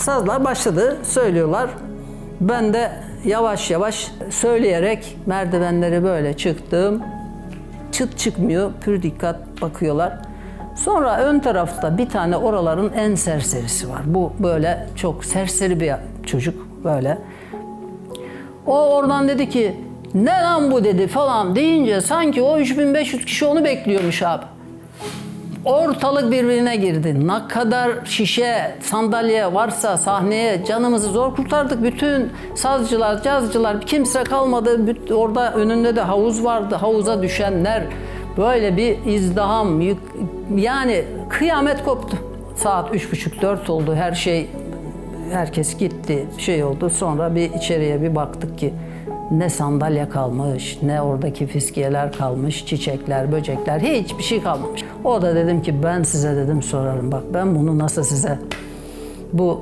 Sazlar başladı, söylüyorlar. Ben de yavaş yavaş söyleyerek merdivenleri böyle çıktım. Çıt çıkmıyor, pür dikkat bakıyorlar. Sonra ön tarafta bir tane oraların en serserisi var. Bu böyle çok serseri bir çocuk böyle. O oradan dedi ki ne lan bu dedi falan deyince sanki o 3500 kişi onu bekliyormuş abi. Ortalık birbirine girdi. Ne kadar şişe, sandalye varsa sahneye canımızı zor kurtardık. Bütün sazcılar, cazcılar kimse kalmadı. Orada önünde de havuz vardı. Havuza düşenler böyle bir izdiham. Yani kıyamet koptu. Saat üç buçuk dört oldu. Her şey herkes gitti. Şey oldu. Sonra bir içeriye bir baktık ki ne sandalye kalmış, ne oradaki fiskiyeler kalmış, çiçekler, böcekler, hiçbir şey kalmamış. O da dedim ki ben size dedim sorarım. Bak ben bunu nasıl size bu